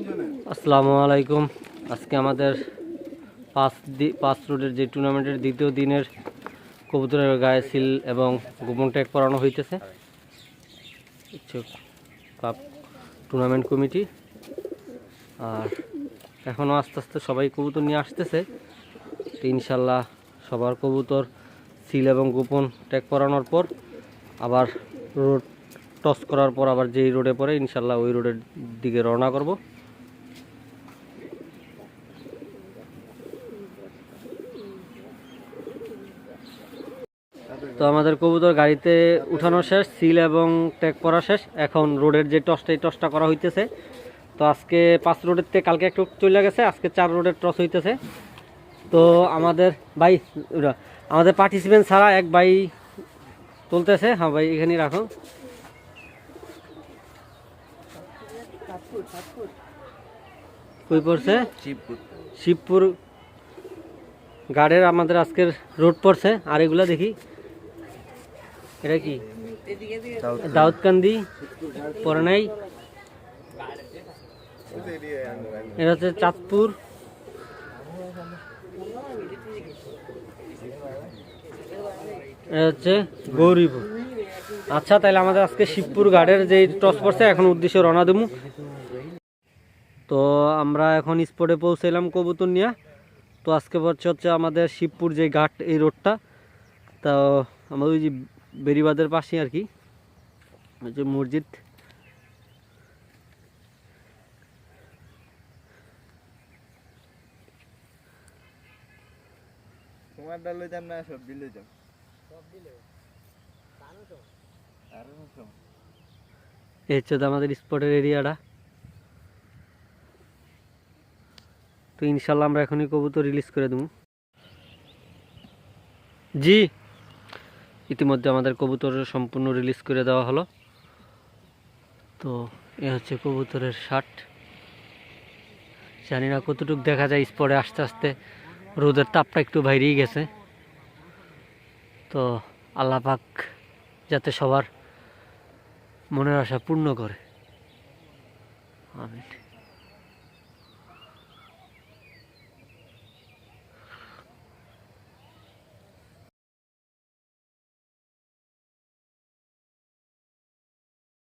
আসসালামু আলাইকুম আজকে আমাদের পাঁচ পাঁচ রোডের যে টুর্নামেন্টের দ্বিতীয় দিনের কবুতরের গায়ে সিল এবং গোপন ট্যাগ করানো হইতেছে। Cup tournament committee. আর এখনও আস্তে আস্তে সবাই কবুতর নিয়ে আসতেছে। ইনশাল্লাহ সবার কবুতর সিল এবং গোপন ট্যাগ করানোর পর আবার রোড টস করার পর আবার যেই রোডে পড়ে ইনশাল্লাহ ওই রোডের দিকে রওনা করব। তো আমাদের কবুতর গাড়িতে উঠানো শেষ সিল এবং ট্যাগ করা শেষ। এখন রোডের যে টসটা এই টসটা করা হইতেছে। তো আজকে পাঁচ রোডের থেকে কালকে একটু চলে গেছে আজকে চার রোডের টস হইতেছে। তো আমাদের ভাই ওরা, আমাদের পার্টিসিপেন্ট ছাড়া এক ভাই তুলতেছে। হ্যাঁ ভাই এখানেই রাখো। কই পড়ছে? শিবপুর। গার্ডের আমাদের আজকের রোড পড়ছে। আর এগুলা দেখি। এটা কি? দাউদকান্দি, পরনাই। এটা হচ্ছে চাঁদপুর। এটা হচ্ছে গৌরীপুর। আচ্ছা তাহলে আমাদের আজকে শিবপুর ঘাটের যে টস পড়ছে, এখন উদ্দেশ্যে রওনা দেবো। তো আমরা এখন স্পটে পৌঁছালাম কবুতর নিয়ে। তো আজকে হচ্ছে হচ্ছে আমাদের শিবপুর যে ঘাট, এই রোডটা। তো আমাদের ওই যে বেরিবাদের পাশে আর কি। যে মসজিদ। তোমারটা লইতাম না সব লইতাম এই হচ্ছে আমাদের স্পটের এরিয়াটা তো ইনশাল্লাহ আমরা এখনই কবুতর রিলিজ করে দেবো। জি। ইতিমধ্যে আমাদের কবুতর সম্পূর্ণ রিলিজ করে দেওয়া হলো। তো এ হচ্ছে কবুতরের শার্ট জানি না কতটুকু দেখা যায় স্পটে আস্তে আস্তে। রোদের তাপটা একটু বাইরেই গেছে। তো আল্লাপাক যাতে সবার মনের আশা পূর্ণ করে। আমিন।